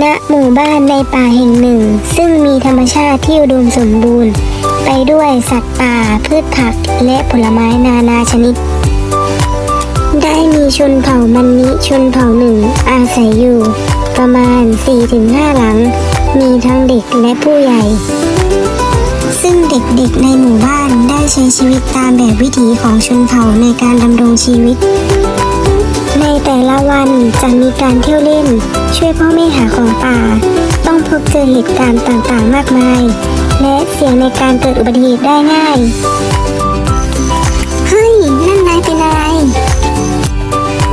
ณหมู่บ้านในป่าแห่งหนึ่ง ซึ่งมีธรรมชาติที่อุดมสมบูรณ์ ไปด้วยสัตว์ป่าพืชผักและผลไม้นานาชนิด ได้มีชนเผ่ามันนิชนเผ่าหนึ่ง อาศัยอยู่ ประมาณ 4-5 หลัง มีทั้งเด็กและผู้ใหญ่ ซึ่งเด็กๆในหมู่บ้านได้ใช้ชีวิตตามแบบวิถีของชนเผ่าในการดำรงชีวิตในแต่ละวันจะมีการเที่ยวเล่น ช่วยพ่อแม่หาของ ป่าต้องพบเจอเหตุการณ์ต่างๆ มากมาย และเสี่ยงในการเกิดอุบัติเหตุได้ง่าย เฮ้ย นั่นนายเป็นอะไร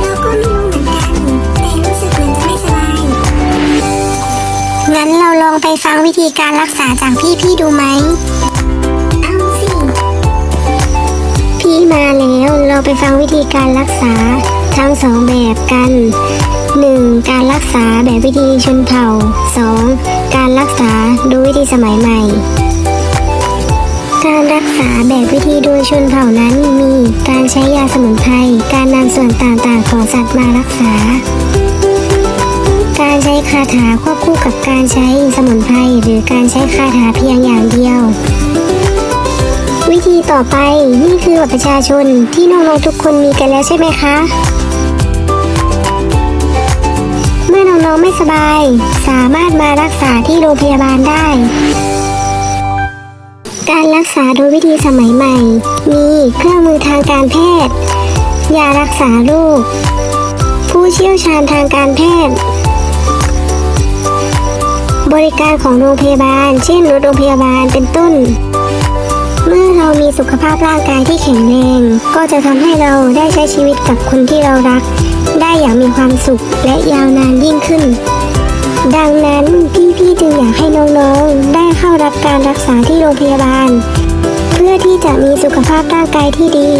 เราก็ไม่รู้เหมือนกัน แต่รู้สึกเหมือนจะไม่สบาย งั้นเราลองไปฟังวิธีการรักษาจากพี่ๆดูไหม เอาสิ พี่มาแล้ว เราไปฟังวิธีการรักษาทั้งสองแบบกัน 1. รรักษาแบบวิธีชนเผ่า 2. การรักษาโดยวิธีสมัยใหม่ การรักษาแบบวิธีโดยชนเผ่านั้นมี การใช้ยาสมุนไพร การนำส่วนต่างๆของสัตว์มารักษา การใช้คาถาควบคู่กับการใช้สมุนไพรหรือการใช้คาถาเพียงอย่างเดียววิธีต่อไปนี่คือบัตรประชาชนที่น้องๆทุกคนมีกันแล้วใช่ไหมคะ เมื่อน้องๆไม่สบาย สามารถมารักษาที่โรงพยาบาลได้ การรักษาโดยวิธีสมัยใหม่ มีเครื่องมือทางการแพทย์ ยารักษาโรคผู้เชี่ยวชาญทางการแพทย์ บริการของโรงพยาบาล เช่นรถโรงพยาบาลเป็นต้นเมื่อเรามีสุขภาพร่างกายที่แข็งแรง ก็จะทำให้เราได้ใช้ชีวิตกับคนที่เรารักได้อย่างมีความสุขและยาวนานยิ่งขึ้น ดังนั้นพี่ๆจึงอยากให้น้องๆ ได้เข้ารับการรักษาที่โรงพยาบาล เพื่อที่จะมีสุขภาพร่างกายที่ดี